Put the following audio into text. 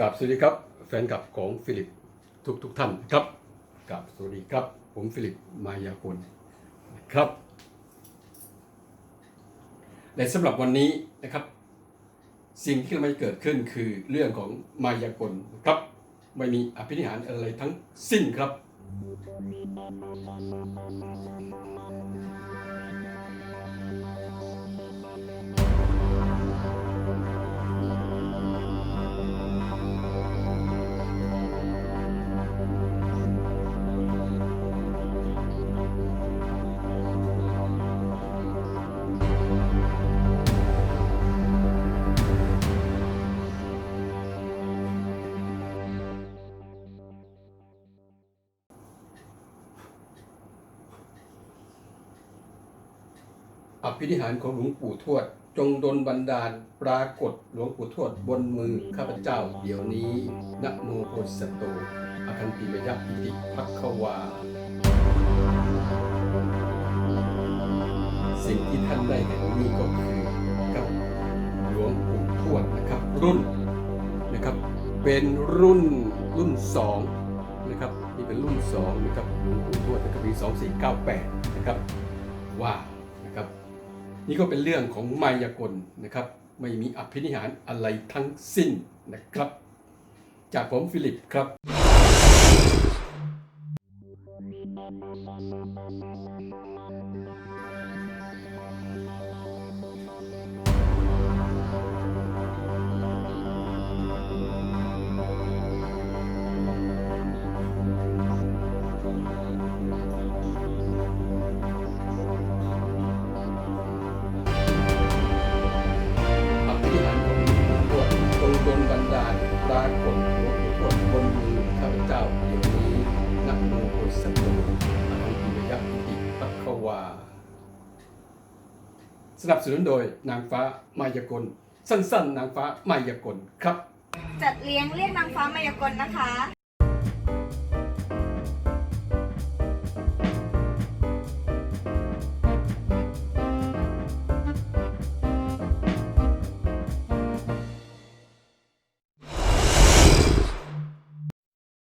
กับสวัสดีครับแฟนคลับของฟิลิปทุกทุกๆท่านครับกับสวัสดีครับผมฟิลิปมายากลนครับและสำหรับวันนี้นะครับ สิ่งที่กำลังเกิดขึ้นคือเรื่องของมายากลนครับ ไม่มีอภินิหารอะไรทั้งสิ้นครับ อภินิหารของหลวงปู่ทวด จงดลบันดาลปรากฏหลวงปู่ทวดบนมือข้าพเจ้าเดี๋ยวนี้นะโมโพธิสัตโตอคันติมยักอิติภัคควา สิ่งที่ท่านได้เห็นนี่ก็คือกับหลวงปู่ทวดนะครับรุ่นนะครับเป็นรุ่นรุ่นสองนะครับนี่เป็นรุ่นสองนะครับหลวงปู่ทวดนะครับปี2498นะครับว้าวนะครับ นี่ก็เป็นเรื่องของมายากลนะครับ ไม่มีอภินิหารอะไรทั้งสิ้นนะครับ จากผมฟิลิปครับอ ดาลปรากฏหลวงปู่ทวดบนมือข้าพเจ้าเดี๋ยวนี้นักโมโพธิสัตโตอะหังกิยักอิติปัคควา สนับสนุนโดยนางฟ้ามายากล สั้นๆ นางฟ้ามายากลครับ จัดเลี้ยงเรียกนางฟ้ามายากลนะคะ